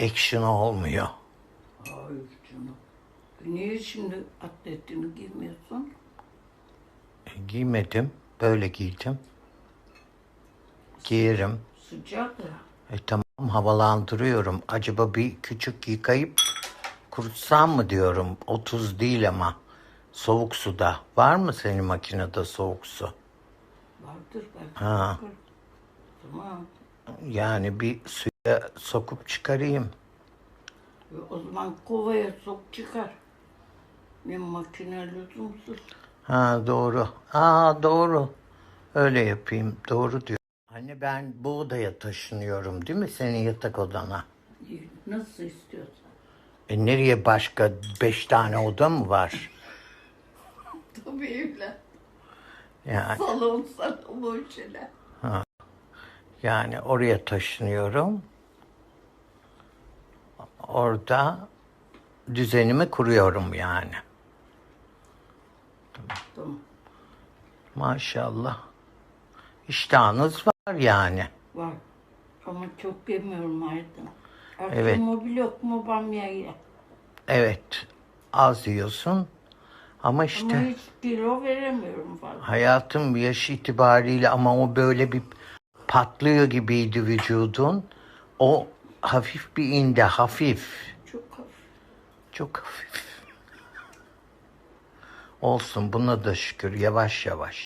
action olmuyor. Hayır canım. Niye şimdi atletini giymiyorsun? E, Giymedim. Böyle giydim. Giyerim. Sıcak ya. E tamam havalandırıyorum. Acaba bir küçük yıkayıp kurutsam mı diyorum. 30 değil ama. Soğuk suda. Var mı senin makinede soğuk su? Vardır belki. Ha. Tamam. Yani bir suya sokup çıkarayım. E, O zaman kovaya sok çıkar. Ne makine lüzumsuz. Ha doğru. Aa doğru. Öyle yapayım. Doğru diyor. Anne ben bu odaya taşınıyorum değil mi senin yatak odana? İyi, Nasıl istiyorsan. E nereye başka beş tane oda mı var? Tabii evlen. Yani, Salon salon boşuna. yani oraya taşınıyorum. Orada düzenimi kuruyorum yani. Tamam. Maşallah. İştahınız var yani. Var. Ama çok yemiyorum Aydın. Akşam Evet. mobil yok mu bamya. Evet az yiyorsun ama işte Ama hiç kilo veremiyorum fazla. hayatım yaş itibariyle ama o böyle bir patlıyor gibiydi vücudun. O hafif bir indi hafif. Çok hafif. Çok hafif. Olsun buna da şükür yavaş yavaş.